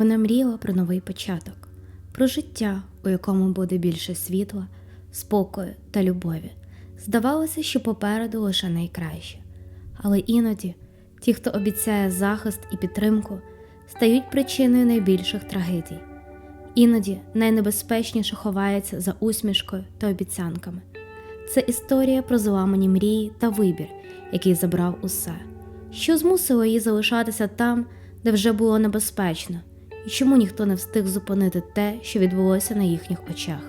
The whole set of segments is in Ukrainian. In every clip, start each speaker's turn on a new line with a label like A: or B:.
A: Вона мріяла про новий початок, про життя, у якому буде більше світла, спокою та любові. Здавалося, що попереду лише найкраще. Але іноді ті, хто обіцяє захист і підтримку, стають причиною найбільших трагедій. Іноді найнебезпечніше ховається за усмішкою та обіцянками. Це історія про зламані мрії та вибір, який забрав усе, що змусило її залишатися там, де вже було небезпечно, і чому ніхто не встиг зупинити те, що відбулося на їхніх очах.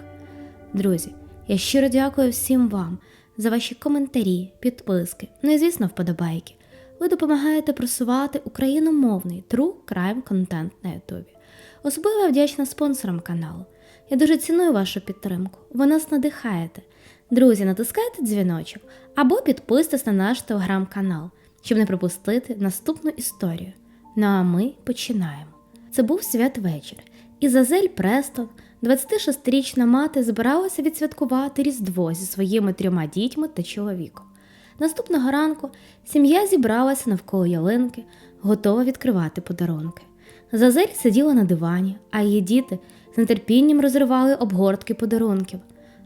A: Друзі, я щиро дякую всім вам за ваші коментарі, підписки, ну і звісно, вподобайки. Ви допомагаєте просувати україномовний true crime контент на Ютубі. Особливо вдячна спонсорам каналу. Я дуже ціную вашу підтримку. Ви нас надихаєте. Друзі, натискайте дзвіночок або підписуйтесь на наш телеграм-канал, щоб не пропустити наступну історію. Ну а ми починаємо. Це був святвечір, і Зазель Престон, 26-річна мати, збиралася відсвяткувати Різдво зі своїми трьома дітьми та чоловіком. Наступного ранку сім'я зібралася навколо ялинки, готова відкривати подарунки. Зазель сиділа на дивані, а її діти з нетерпінням розривали обгортки подарунків.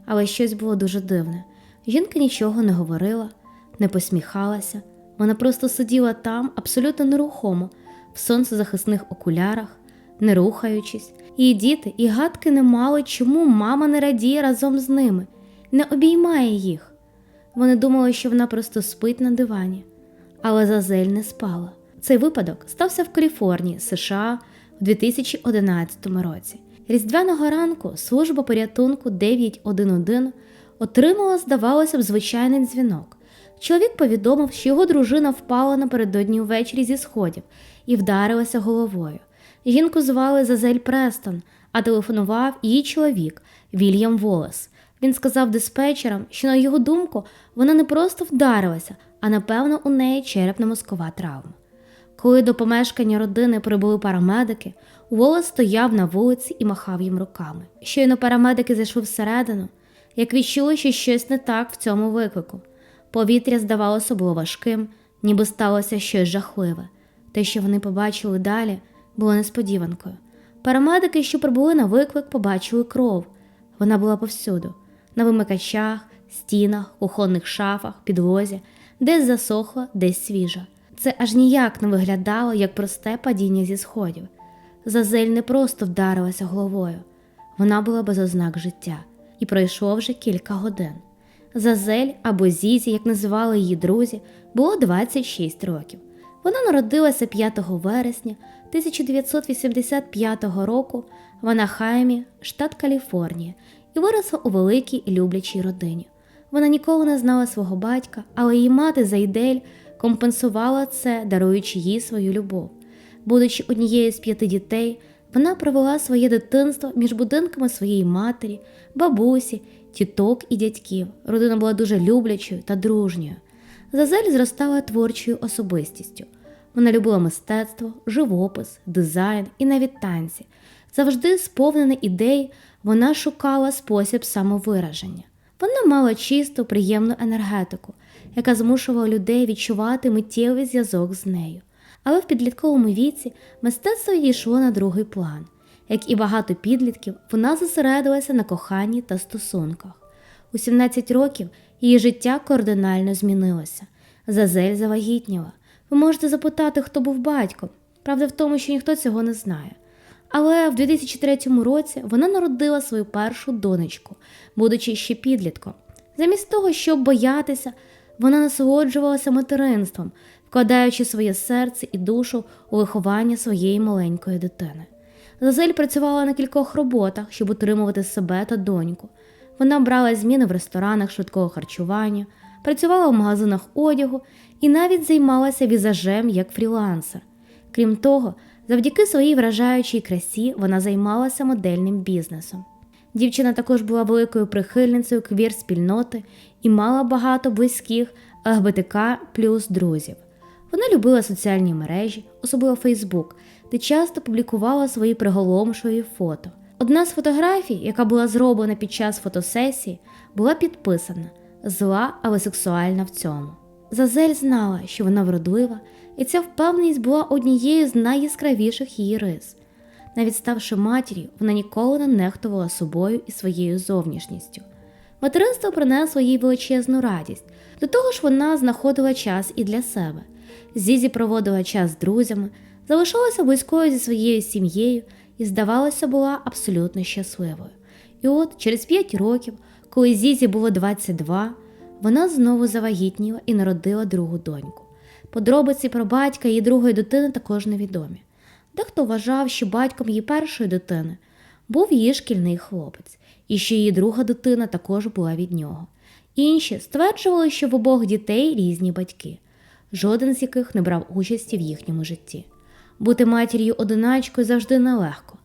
A: Але щось було дуже дивне. Жінка нічого не говорила, не посміхалася. Вона просто сиділа там, абсолютно нерухомо, в сонцезахисних окулярах, не рухаючись. Її діти і гадки не мали, чому мама не радіє разом з ними, не обіймає їх. Вони думали, що вона просто спить на дивані, але Зазель не спала. Цей випадок стався в Каліфорнії, США у 2011 році. Різдвяного ранку служба порятунку 911 отримала, здавалося б, звичайний дзвінок. Чоловік повідомив, що його дружина впала напередодні ввечері зі сходів і вдарилася головою. Жінку звали Зазель Престон, а телефонував її чоловік Вільям Волес. Він сказав диспетчерам, що, на його думку, вона не просто вдарилася, а напевно у неї черепно-мозкова травма. Коли до помешкання родини прибули парамедики, Волос стояв на вулиці і махав їм руками. Щойно парамедики зайшли всередину, як відчули, що щось не так в цьому виклику. Повітря здавалося було важким, ніби сталося щось жахливе. Те, що вони побачили далі, було несподіванкою. Парамедики, що прибули на виклик, побачили кров. Вона була повсюду: на вимикачах, стінах, кухонних шафах, підлозі, десь засохла, десь свіжа. Це аж ніяк не виглядало як просте падіння зі сходів. Зазель не просто вдарилася головою, вона була без ознак життя, і пройшло вже кілька годин. Зазель або Зізі, як називали її друзі, було 26 років. Вона народилася 5 вересня 1985 року в Анахаймі, штат Каліфорнія, і виросла у великій і люблячій родині. Вона ніколи не знала свого батька, але її мати Зайдель компенсувала це, даруючи їй свою любов. Будучи однією з п'яти дітей, вона провела своє дитинство між будинками своєї матері, бабусі, тіток і дядьків. Родина була дуже люблячою та дружньою. Зазель зростала творчою особистістю. Вона любила мистецтво, живопис, дизайн і навіть танці. Завжди сповнена ідей, вона шукала спосіб самовираження. Вона мала чисту, приємну енергетику, яка змушувала людей відчувати миттєвий зв'язок з нею. Але в підлітковому віці мистецтво йшло на другий план. Як і багато підлітків, вона зосередилася на коханні та стосунках. У 17 років її життя кардинально змінилося. Зазель завагітніла. Ви можете запитати, хто був батьком. Правда в тому, що ніхто цього не знає. Але в 2003 році вона народила свою першу донечку, будучи ще підлітком. Замість того, щоб боятися, вона насолоджувалася материнством, вкладаючи своє серце і душу у виховання своєї маленької дитини. Зазель працювала на кількох роботах, щоб утримувати себе та доньку. Вона брала зміни в ресторанах швидкого харчування, працювала в магазинах одягу і навіть займалася візажем як фрілансер. Крім того, завдяки своїй вражаючій красі вона займалася модельним бізнесом. Дівчина також була великою прихильницею квір спільноти і мала багато близьких ЛГБТК плюс друзів. Вона любила соціальні мережі, особливо Фейсбук, де часто публікувала свої приголомшові фото. Одна з фотографій, яка була зроблена під час фотосесії, була підписана зла, але сексуальна в цьому. Зазель знала, що вона вродлива, і ця впевненість була однією з найяскравіших її рис. Навіть ставши матір'ю, вона ніколи не нехтувала собою і своєю зовнішністю. Материнство принесло їй величезну радість, до того ж вона знаходила час і для себе. Зізі проводила час з друзями, залишалася близькою зі своєю сім'єю і, здавалося, була абсолютно щасливою. І от через 5 років, коли Зізі було 22, вона знову завагітніла і народила другу доньку. Подробиці про батька її другої дитини також невідомі. Дехто вважав, що батьком її першої дитини був її шкільний хлопець, і що її друга дитина також була від нього. Інші стверджували, що в обох дітей різні батьки, жоден з яких не брав участі в їхньому житті. Бути матір'ю одиначкою завжди нелегко,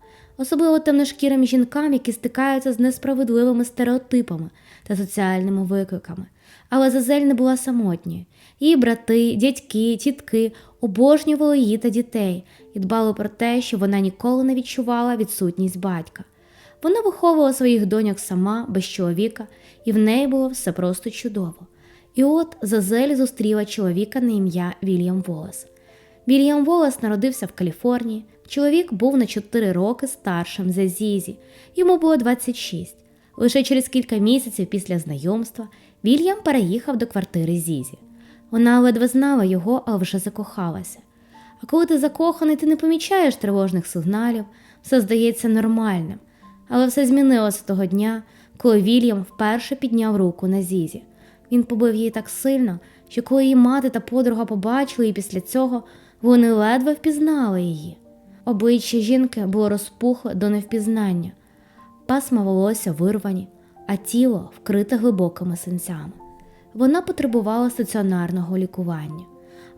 A: особливо темношкірим жінкам, які стикаються з несправедливими стереотипами та соціальними викликами. Але Зазель не була самотньою. Її брати, дядьки, тітки обожнювали її та дітей і дбали про те, що вона ніколи не відчувала відсутність батька. Вона виховувала своїх доньок сама, без чоловіка, і в неї було все просто чудово. І от Зазель зустріла чоловіка на ім'я Вільям Волес. Вільям Волес народився в Каліфорнії. Чоловік був на 4 роки старшим за Зізі, йому було 26. Лише через кілька місяців після знайомства Вільям переїхав до квартири Зізі. Вона ледве знала його, але вже закохалася. А коли ти закоханий, ти не помічаєш тривожних сигналів, все здається нормальним. Але все змінилося того дня, коли Вільям вперше підняв руку на Зізі. Він побив її так сильно, що коли її мати та подруга побачили її після цього, вони ледве впізнали її. Обличчя жінки було розпухле до невпізнання, пасма волосся вирвані, а тіло вкрите глибокими синцями. Вона потребувала стаціонарного лікування,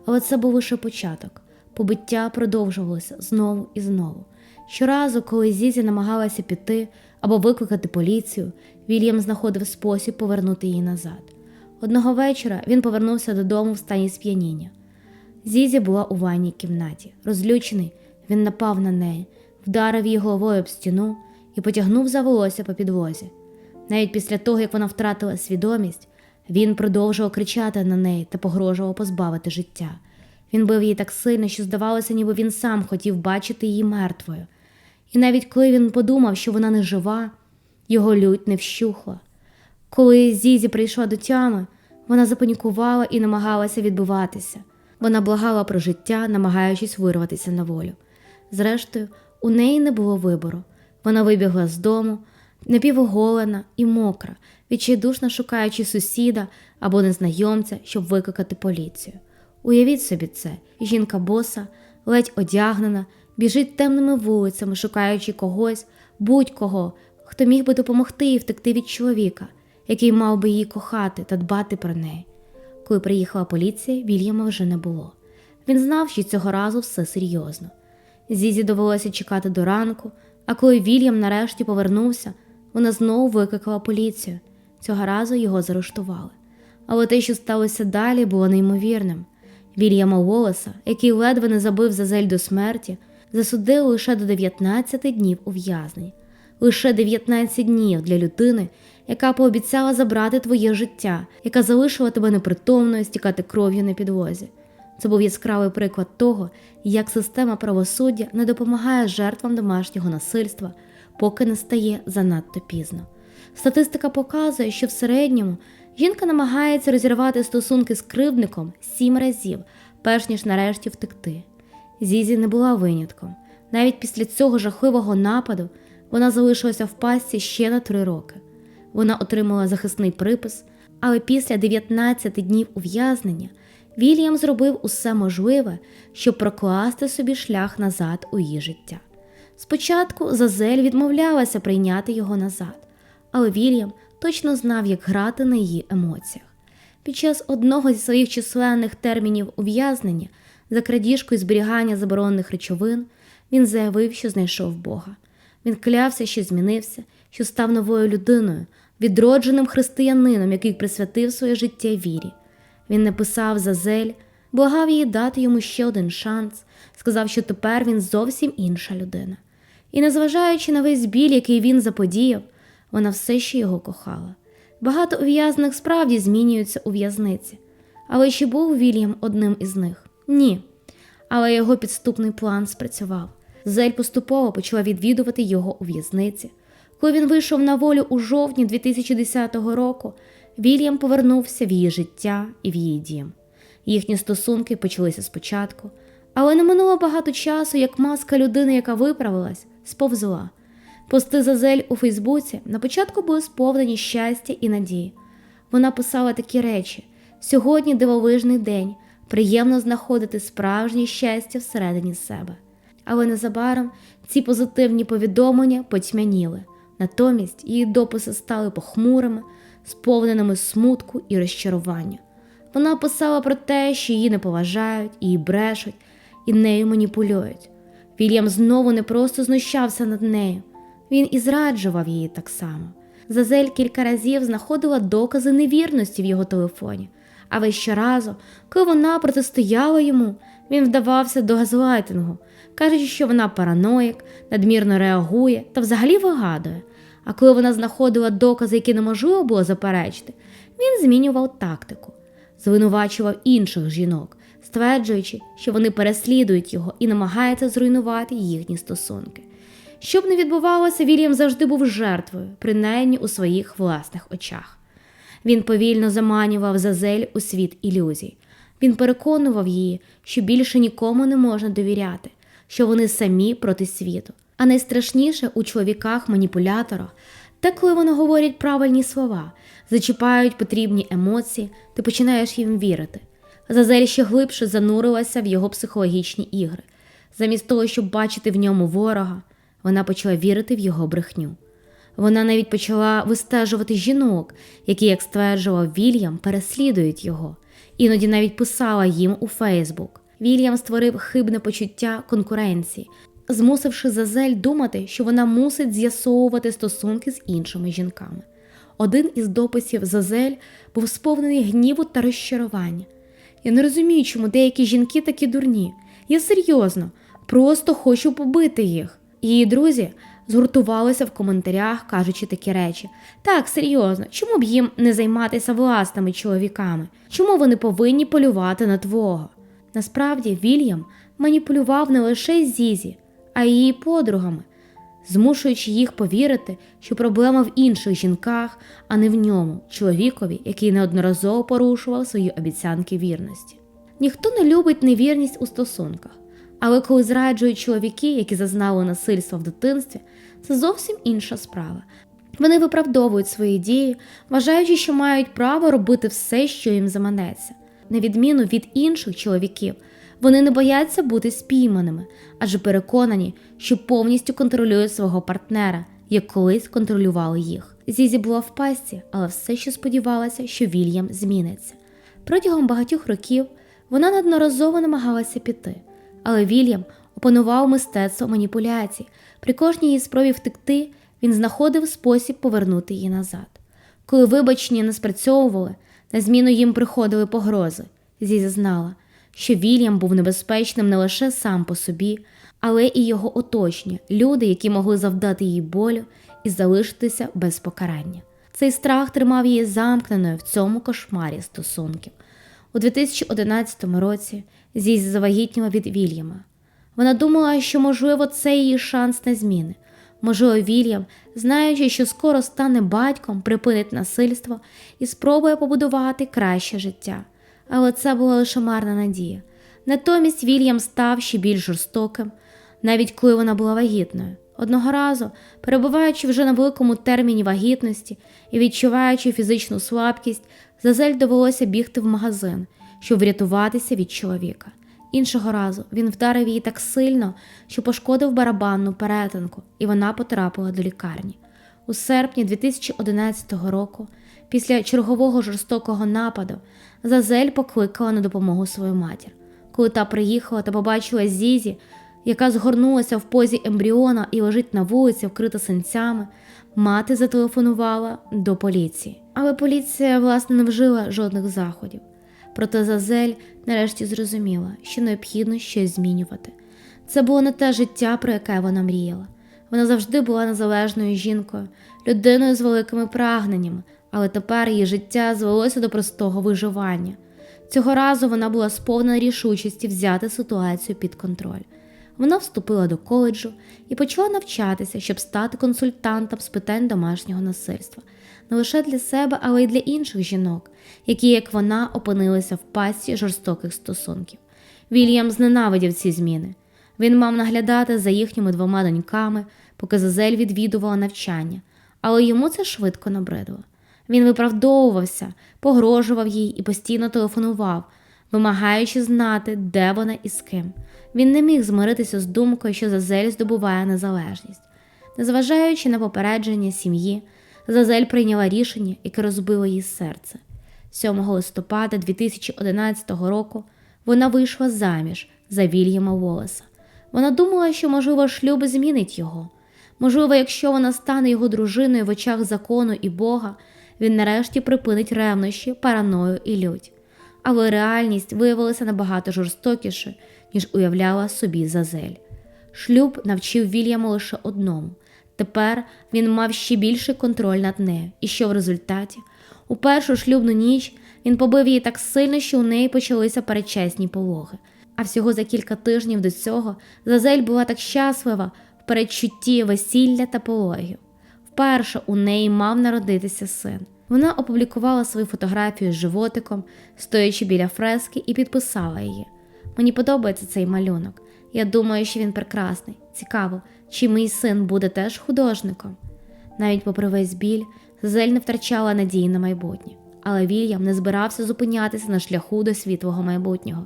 A: але це був лише початок. Побиття продовжувалося знову і знову. Щоразу, коли Зізі намагалася піти або викликати поліцію, Вільям знаходив спосіб повернути її назад. Одного вечора він повернувся додому в стані сп'яніння. Зізі була у ванній кімнаті. Розлючений, він напав на неї, вдарив її головою об стіну і потягнув за волосся по підлозі. Навіть після того, як вона втратила свідомість, він продовжував кричати на неї та погрожував позбавити життя. Він бив її так сильно, що здавалося, ніби він сам хотів бачити її мертвою. І навіть коли він подумав, що вона не жива, його лють не вщухла. Коли Зізі прийшла до тями, вона запанікувала і намагалася відбиватися. Вона благала про життя, намагаючись вирватися на волю. Зрештою, у неї не було вибору. Вона вибігла з дому, напівоголена і мокра, відчайдушно шукаючи сусіда або незнайомця, щоб викликати поліцію. Уявіть собі це, жінка боса, ледь одягнена, біжить темними вулицями, шукаючи когось, будь-кого, хто міг би допомогти їй втекти від чоловіка, який мав би її кохати та дбати про неї. Коли приїхала поліція, Вільяма вже не було. Він знав, що цього разу все серйозно. Зізі довелося чекати до ранку, а коли Вільям нарешті повернувся, вона знову викликала поліцію. Цього разу його заарештували. Але те, що сталося далі, було неймовірним. Вільяма Волоса, який ледве не забив Зазель до смерті, засудили лише до 19 днів ув'язнень. Лише 19 днів для людини, яка пообіцяла забрати твоє життя, яка залишила тебе непритомною стікати кров'ю на підлозі. Це був яскравий приклад того, як система правосуддя не допомагає жертвам домашнього насильства, поки не стає занадто пізно. Статистика показує, що в середньому жінка намагається розірвати стосунки з кривдником сім разів, перш ніж нарешті втекти. Зізі не була винятком. Навіть після цього жахливого нападу вона залишилася в пастці ще на три роки. Вона отримала захисний припис, але після 19 днів ув'язнення Вільям зробив усе можливе, щоб прокласти собі шлях назад у її життя. Спочатку Зазель відмовлялася прийняти його назад, але Вільям точно знав, як грати на її емоціях. Під час одного зі своїх численних термінів ув'язнення за крадіжку і зберігання заборонених речовин він заявив, що знайшов Бога. Він клявся, що змінився, що став новою людиною, відродженим християнином, який присвятив своє життя вірі. Він написав Зазель, благав її дати йому ще один шанс, сказав, що тепер він зовсім інша людина. І, незважаючи на весь біль, який він заподіяв, вона все ще його кохала. Багато ув'язаних справді змінюються у в'язниці. Але чи був Вільям одним із них? Ні. Але його підступний план спрацював. Зель поступово почала відвідувати його у в'язниці. Коли він вийшов на волю у жовтні 2010 року, Вільям повернувся в її життя і в її дім. Їхні стосунки почалися спочатку, але не минуло багато часу, як маска людини, яка виправилась, сповзла. Пости Зазель у Фейсбуці на початку були сповнені щастя і надії. Вона писала такі речі: сьогодні дивовижний день, приємно знаходити справжнє щастя всередині себе. Але незабаром ці позитивні повідомлення потьмяніли. Натомість її дописи стали похмурими, сповненими смутку і розчарування. Вона писала про те, що її не поважають, її брешуть і нею маніпулюють. Вільям знову не просто знущався над нею, він і зраджував її так само. Зазель кілька разів знаходила докази невірності в його телефоні, а весь щоразу, коли вона протистояла йому, він вдавався до газлайтингу, кажучи, що вона параноїк, надмірно реагує та взагалі вигадує. А коли вона знаходила докази, які неможливо було заперечити, він змінював тактику, звинувачував інших жінок, стверджуючи, що вони переслідують його і намагаються зруйнувати їхні стосунки. Щоб не відбувалося, Вільям завжди був жертвою, принаймні у своїх власних очах. Він повільно заманював Зазель у світ ілюзій. Він переконував її, що більше нікому не можна довіряти, що вони самі проти світу. А найстрашніше у чоловіках-маніпуляторах, те, коли вони говорять правильні слова, зачіпають потрібні емоції, ти починаєш їм вірити. Зазель ще глибше занурилася в його психологічні ігри. Замість того, щоб бачити в ньому ворога, вона почала вірити в його брехню. Вона навіть почала вистежувати жінок, які, як стверджував Вільям, переслідують його. Іноді навіть писала їм у Фейсбук. Вільям створив хибне почуття конкуренції, змусивши Зазель думати, що вона мусить з'ясовувати стосунки з іншими жінками. Один із дописів Зазель був сповнений гніву та розчарування. Я не розумію, чому деякі жінки такі дурні. Я серйозно, просто хочу побити їх. Її друзі згуртувалися в коментарях, кажучи такі речі. Так, серйозно, чому б їм не займатися власними чоловіками? Чому вони повинні полювати на твого? Насправді, Вільям маніпулював не лише Зізі, а її подругами, змушуючи їх повірити, що проблема в інших жінках, а не в ньому, чоловікові, який неодноразово порушував свої обіцянки вірності. Ніхто не любить невірність у стосунках. Але коли зраджують чоловіки, які зазнали насильства в дитинстві, це зовсім інша справа. Вони виправдовують свої дії, вважаючи, що мають право робити все, що їм заманеться. На відміну від інших чоловіків, вони не бояться бути спійманими, адже переконані, що повністю контролюють свого партнера, як колись контролювали їх. Зізі була в пастці, але все ще сподівалася, що Вільям зміниться. Протягом багатьох років вона неодноразово намагалася піти. Але Вільям опанував мистецтво маніпуляцій. При кожній її спробі втекти він знаходив спосіб повернути її назад. Коли вибачення не спрацьовували, на зміну їм приходили погрози. Зізі знала, що Вільям був небезпечним не лише сам по собі, але і його оточення, люди, які могли завдати їй болю і залишитися без покарання. Цей страх тримав її замкненою в цьому кошмарі стосунків. У 2011 році Зізі завагітніла від Вільяма. Вона думала, що, можливо, це її шанс на зміни. Можливо, Вільям, знаючи, що скоро стане батьком, припинить насильство і спробує побудувати краще життя. Але це була лише марна надія. Натомість Вільям став ще більш жорстоким, навіть коли вона була вагітною. Одного разу, перебуваючи вже на великому терміні вагітності і відчуваючи фізичну слабкість, Зазель довелося бігти в магазин, щоб врятуватися від чоловіка. Іншого разу він вдарив її так сильно, що пошкодив барабанну перетинку, і вона потрапила до лікарні. У серпні 2011 року, після чергового жорстокого нападу, Зазель покликала на допомогу свою матір. Коли та приїхала та побачила Зізі, яка згорнулася в позі ембріона і лежить на вулиці, вкрита синцями, мати зателефонувала до поліції. Але поліція, власне, не вжила жодних заходів. Проте Зазель нарешті зрозуміла, що необхідно щось змінювати. Це було не те життя, про яке вона мріяла. Вона завжди була незалежною жінкою, людиною з великими прагненнями, але тепер її життя звелося до простого виживання. Цього разу вона була сповнена рішучості взяти ситуацію під контроль. Вона вступила до коледжу і почала навчатися, щоб стати консультантом з питань домашнього насильства не лише для себе, але й для інших жінок, які, як вона, опинилися в пастці жорстоких стосунків. Вільям зненавидів ці зміни. Він мав наглядати за їхніми двома доньками, поки Зазель відвідувала навчання, але йому це швидко набридло. Він виправдовувався, погрожував їй і постійно телефонував, вимагаючи знати, де вона і з ким. Він не міг змиритися з думкою, що Зазель здобуває незалежність. Незважаючи на попередження сім'ї, Зазель прийняла рішення, яке розбило її серце. 7 листопада 2011 року вона вийшла заміж за Вільяма Волеса. Вона думала, що, можливо, шлюб змінить його. Можливо, якщо вона стане його дружиною в очах закону і Бога, він нарешті припинить ревнощі, параною і лють. Але реальність виявилася набагато жорстокіше, ніж уявляла собі Зазель. Шлюб навчив Вільяма лише одному. Тепер він мав ще більший контроль над нею, і що в результаті, у першу шлюбну ніч він побив її так сильно, що у неї почалися передчасні пологи. А всього за кілька тижнів до цього Зазель була так щаслива в передчутті весілля та пологів. Вперше у неї мав народитися син. Вона опублікувала свою фотографію з животиком, стоячи біля фрески, і підписала її. Мені подобається цей малюнок. Я думаю, що він прекрасний. Цікаво, чи мій син буде теж художником. Навіть попри весь біль, Зель не втрачала надії на майбутнє, але Вільям не збирався зупинятися на шляху до світлого майбутнього.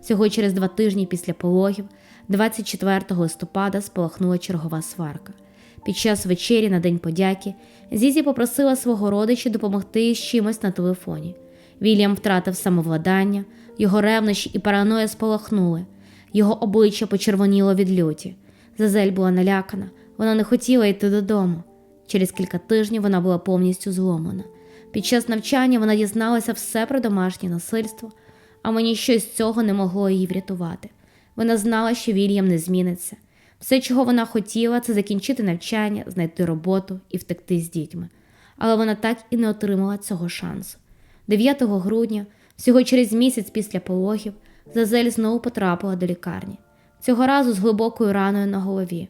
A: Всього через два тижні після пологів, 24 листопада, спалахнула чергова сварка. Під час вечері на День подяки Зізі попросила свого родича допомогти з чимось на телефоні. Вільям втратив самовладання, його ревнощі і параноя спалахнули, його обличчя почервоніло від люті. Зазель була налякана, вона не хотіла йти додому. Через кілька тижнів вона була повністю зломана. Під час навчання вона дізналася все про домашнє насильство, а мені щось з цього не могло її врятувати. Вона знала, що Вільям не зміниться. Все, чого вона хотіла, це закінчити навчання, знайти роботу і втекти з дітьми. Але вона так і не отримала цього шансу. 9 грудня, всього через місяць після пологів, Зазель знову потрапила до лікарні. Цього разу з глибокою раною на голові.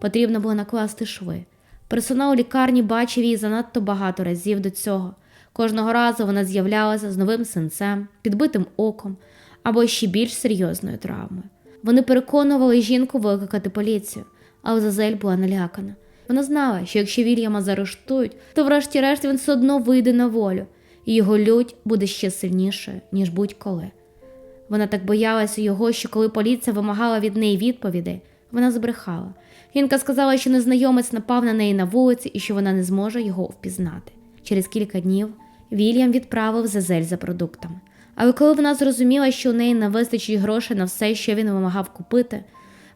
A: Потрібно було накласти шви. Персонал у лікарні бачив її занадто багато разів до цього. Кожного разу вона з'являлася з новим синцем, підбитим оком або ще більш серйозною травмою. Вони переконували жінку викликати поліцію, але Зазель була налякана. Вона знала, що якщо Вільяма заарештують, то врешті-решт він все одно вийде на волю, і його лють буде ще сильнішою, ніж будь-коли. Вона так боялася його, що коли поліція вимагала від неї відповідей, вона збрехала. Жінка сказала, що незнайомець напав на неї на вулиці і що вона не зможе його впізнати. Через кілька днів Вільям відправив Зазель за продуктами. Але коли вона зрозуміла, що у неї не вистачить грошей на все, що він вимагав купити,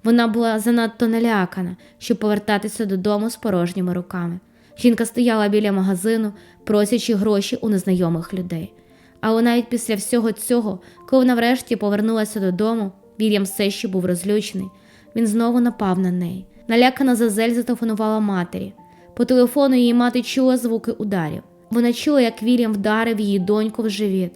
A: вона була занадто налякана, щоб повертатися додому з порожніми руками. Жінка стояла біля магазину, просячи гроші у незнайомих людей. Але навіть після всього цього, коли вона врешті повернулася додому, Вільям все ще був розлючений. Він знову напав на неї. Налякана Зазель зателефонувала матері. По телефону її мати чула звуки ударів. Вона чула, як Вільям вдарив її доньку в живіт,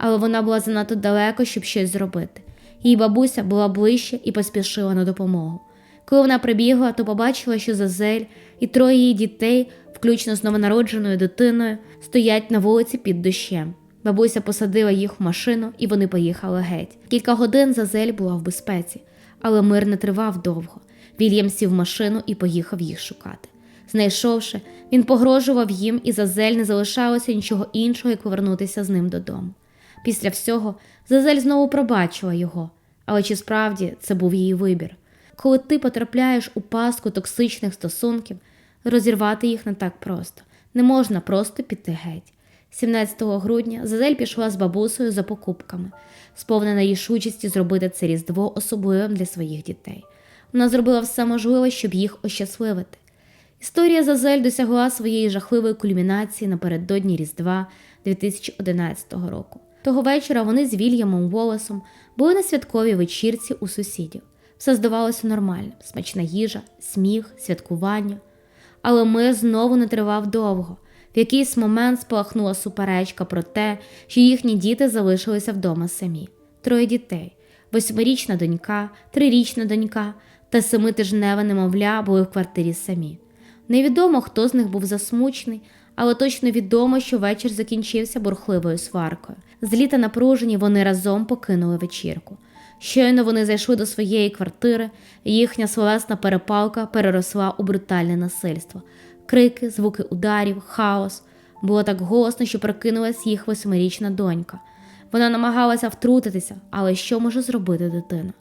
A: але вона була занадто далеко, щоб щось зробити. Її бабуся була ближче і поспішила на допомогу. Коли вона прибігла, то побачила, що Зазель і троє її дітей, включно з новонародженою дитиною, стоять на вулиці під дощем. Бабуся посадила їх в машину, і вони поїхали геть. Кілька годин Зазель була в безпеці, але мир не тривав довго. Вільям сів в машину і поїхав їх шукати. Знайшовши, він погрожував їм, і Зазель не залишалося нічого іншого, як повернутися з ним додому. Після всього Зазель знову пробачила його, але чи справді це був її вибір? Коли ти потрапляєш у пастку токсичних стосунків, розірвати їх не так просто, не можна просто піти геть. 17 грудня Зазель пішла з бабусею за покупками, сповнена рішучості зробити це різдво особливим для своїх дітей. Вона зробила все можливе, щоб їх ощасливити. Історія Зазель досягла своєї жахливої кульмінації напередодні Різдва 2011 року. Того вечора вони з Вільямом Волосом були на святковій вечірці у сусідів. Все здавалося нормальним: смачна їжа, сміх, святкування. Але мир знову не тривав довго. В якийсь момент спалахнула суперечка про те, що їхні діти залишилися вдома самі. Троє дітей. Восьмирічна донька, трирічна донька та семитижневе немовля були в квартирі самі. Невідомо, хто з них був засмучений, але точно відомо, що вечір закінчився бурхливою сваркою. Злі та напружені вони разом покинули вечірку. Щойно вони зайшли до своєї квартири, їхня словесна перепалка переросла у брутальне насильство. Крики, звуки ударів, хаос. Було так голосно, що прокинулась їх восьмирічна донька. Вона намагалася втрутитися, але що може зробити дитина?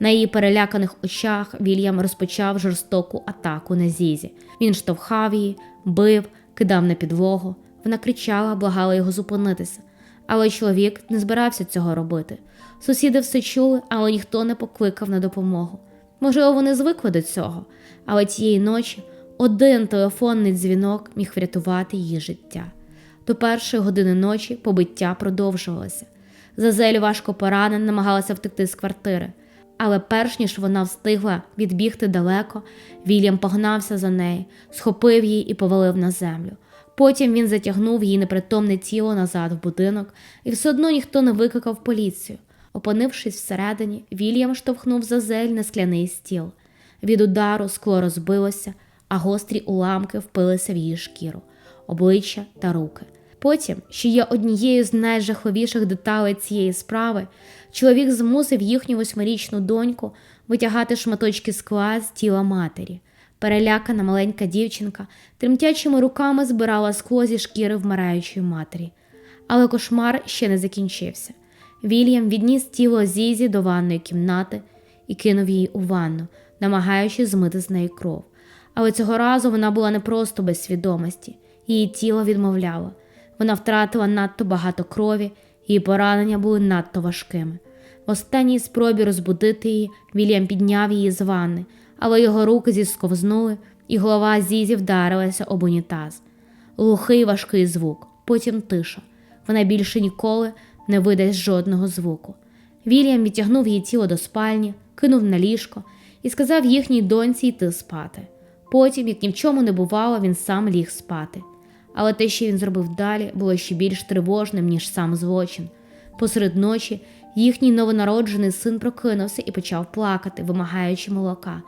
A: На її переляканих очах Вільям розпочав жорстоку атаку на Зізі. Він штовхав її, бив, кидав на підлогу. Вона кричала, благала його зупинитися. Але чоловік не збирався цього робити. Сусіди все чули, але ніхто не покликав на допомогу. Можливо, вони звикли до цього, але тієї ночі один телефонний дзвінок міг врятувати її життя. До першої години ночі побиття продовжувалося. Зазель важко поранена, намагалася втекти з квартири, але перш ніж вона встигла відбігти далеко, Вільям погнався за нею, схопив її і повалив на землю. Потім він затягнув її непритомне тіло назад в будинок, і все одно ніхто не викликав поліцію. Опинившись всередині, Вільям штовхнув зазель на скляний стіл. Від удару скло розбилося, а гострі уламки впилися в її шкіру, обличчя та руки. Потім, що є однією з найжахливіших деталей цієї справи, чоловік змусив їхню восьмирічну доньку витягати шматочки скла з тіла матері. Перелякана маленька дівчинка тремтячими руками збирала скло зі шкіри вмираючої матері. Але кошмар ще не закінчився. Вільям відніс тіло Зізі до ванної кімнати і кинув її у ванну, намагаючись змити з неї кров. Але цього разу вона була не просто без свідомості, її тіло відмовляло. Вона втратила надто багато крові, її поранення були надто важкими. В останній спробі розбудити її Вільям підняв її з ванни, але його руки зісковзнули, і голова Зізі вдарилася об унітаз. Глухий важкий звук, потім тиша. Вона більше ніколи не видасть жодного звуку. Вільям відтягнув її тіло до спальні, кинув на ліжко і сказав їхній доньці йти спати. Потім, як ні в чому не бувало, він сам ліг спати. Але те, що він зробив далі, було ще більш тривожним, ніж сам злочин. Посеред ночі їхній новонароджений син прокинувся і почав плакати, вимагаючи молока.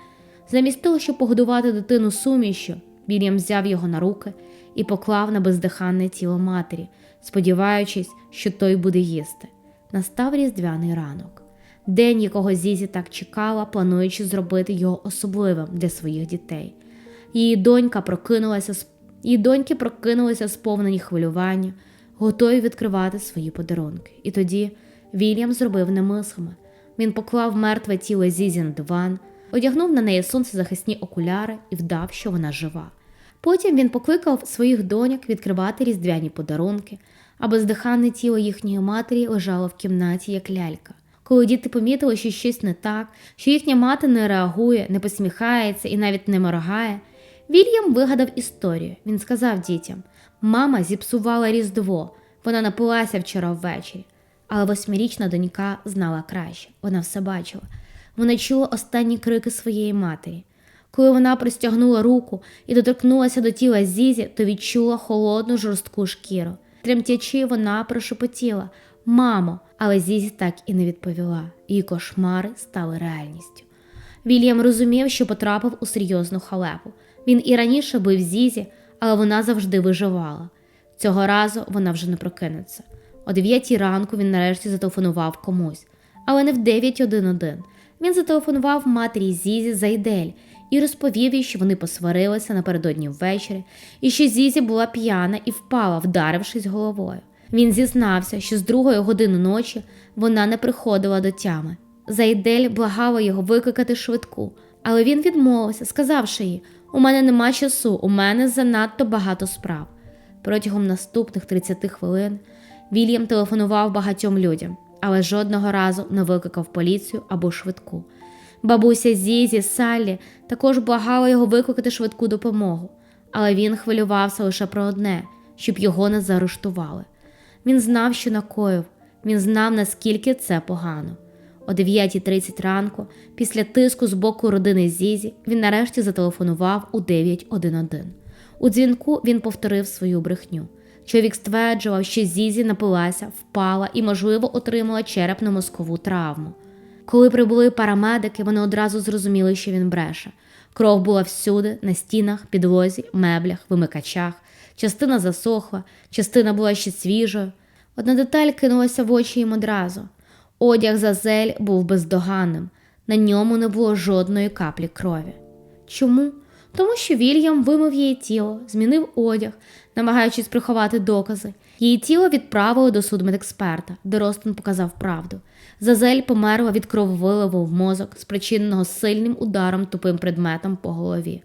A: Замість того, щоб погодувати дитину сумішю, Вільям взяв його на руки і поклав на бездиханне тіло матері, сподіваючись, що той буде їсти. Настав різдвяний ранок, день, якого Зізі так чекала, плануючи зробити його особливим для своїх дітей. Її донька прокинулася з Її доньки прокинулися сповнені хвилювання, готові відкривати свої подарунки. І тоді Вільям зробив немислими. Він поклав мертве тіло Зізі на диван, одягнув на неї сонцезахисні окуляри і вдав, що вона жива. Потім він покликав своїх доньок відкривати різдвяні подарунки, а бездиханне тіло їхньої матері лежало в кімнаті як лялька. Коли діти помітили, що щось не так, що їхня мати не реагує, не посміхається і навіть не моргає, Вільям вигадав історію. Він сказав дітям: мама зіпсувала Різдво, вона напилася вчора ввечері. Але восьмирічна донька знала краще, вона все бачила. Вона чула останні крики своєї матері. Коли вона простягнула руку і доторкнулася до тіла Зізі, то відчула холодну жорстку шкіру. Тремтячи, вона прошепотіла Мамо, але Зізі так і не відповіла. Її кошмари стали реальністю. Вільям розумів, що потрапив у серйозну халепу. Він і раніше бив Зізі, але вона завжди виживала. Цього разу вона вже не прокинеться. О 9 ранку він нарешті зателефонував комусь, але не в 9.11. Він зателефонував матері Зізі Зайдель і розповів їй, що вони посварилися напередодні ввечері, і що Зізі була п'яна і впала, вдарившись головою. Він зізнався, що з другої години ночі вона не приходила до тями. Зайдель благала його викликати швидку, але він відмовився, сказавши їй: у мене нема часу, у мене занадто багато справ. Протягом наступних 30 хвилин Вільям телефонував багатьом людям, але жодного разу не викликав поліцію або швидку. Бабуся Зізі, Саллі також благала його викликати швидку допомогу, але він хвилювався лише про одне, щоб його не заарештували. Він знав, що накоїв, він знав, наскільки це погано. О 9.30 ранку, після тиску з боку родини Зізі, він нарешті зателефонував у 911. У дзвінку він повторив свою брехню. Чоловік стверджував, що Зізі напилася, впала і, можливо, отримала черепно-мозкову травму. Коли прибули парамедики, вони одразу зрозуміли, що він бреше. Кров була всюди, на стінах, підлозі, меблях, вимикачах. Частина засохла, частина була ще свіжою. Одна деталь кинулася в очі їм одразу. Одяг Зазель був бездоганним, на ньому не було жодної каплі крові. Чому? Тому що Вільям вимив її тіло, змінив одяг, намагаючись приховати докази. Її тіло відправили до судмедексперта, де Ростон показав правду. Зазель померла від крововиливу в мозок, спричиненого сильним ударом тупим предметом по голові.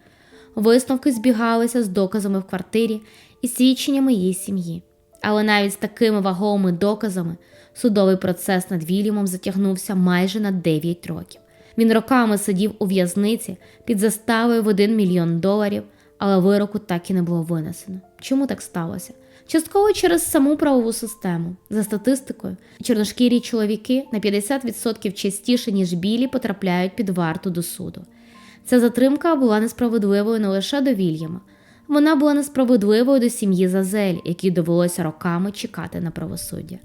A: Висновки збігалися з доказами в квартирі і свідченнями її сім'ї. Але навіть з такими ваговими доказами судовий процес над Вільямом затягнувся майже на 9 років. Він роками сидів у в'язниці під заставою в 1 мільйон доларів, але вироку так і не було винесено. Чому так сталося? Частково через саму правову систему. За статистикою, чорношкірі чоловіки на 50% частіше, ніж білі, потрапляють під варту до суду. Ця затримка була несправедливою не лише до Вільяма, вона була несправедливою до сім'ї Зазель, якій довелося роками чекати на правосуддя.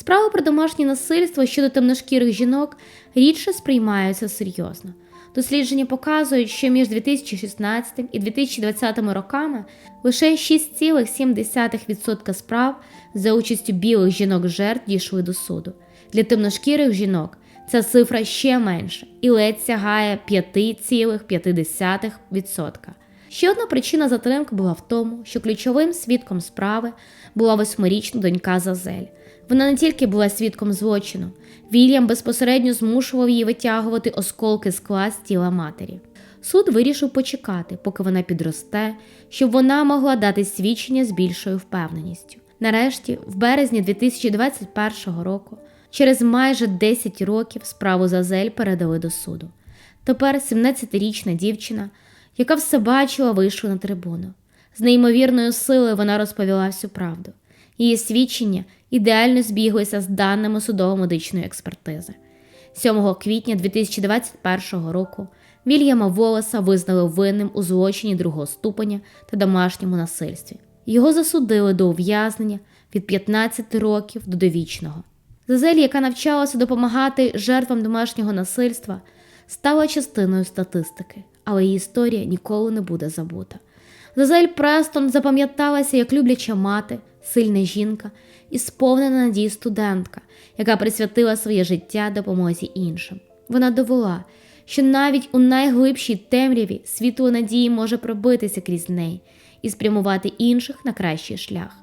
A: Справи про домашнє насильство щодо темношкірих жінок рідше сприймаються серйозно. Дослідження показують, що між 2016 і 2020 роками лише 6,7% справ за участю білих жінок-жертв дійшли до суду. Для темношкірих жінок ця цифра ще менша і ледь сягає 5,5%. Ще одна причина затримки була в тому, що ключовим свідком справи була восьмирічна донька Зазель. Вона не тільки була свідком злочину, Вільям безпосередньо змушував її витягувати осколки скла з тіла матері. Суд вирішив почекати, поки вона підросте, щоб вона могла дати свідчення з більшою впевненістю. Нарешті, в березні 2021 року, через майже 10 років справу Зазель передали до суду. Тепер 17-річна дівчина, яка все бачила, вийшла на трибуну. З неймовірною силою вона розповіла всю правду. Її свідчення ідеально збіглися з даними судово-медичної експертизи. 7 квітня 2021 року Вільяма Волоса визнали винним у злочині другого ступеня та домашньому насильстві. Його засудили до ув'язнення від 15 років до довічного. Зазель, яка навчалася допомагати жертвам домашнього насильства, стала частиною статистики, але її історія ніколи не буде забута. Зазель Престон запам'яталася як любляча мати, сильна жінка і сповнена надії студентка, яка присвятила своє життя допомозі іншим. Вона довела, що навіть у найглибшій темряві світло надії може пробитися крізь неї і спрямувати інших на кращий шлях.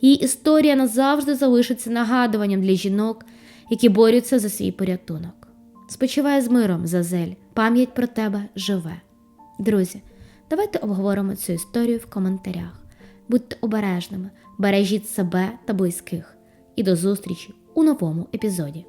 A: Її історія назавжди залишиться нагадуванням для жінок, які борються за свій порятунок. Спочивай з миром, Зазель, пам'ять про тебе живе. Друзі, давайте обговоримо цю історію в коментарях. Будьте обережними, бережіть себе та близьких. І до зустрічі у новому епізоді.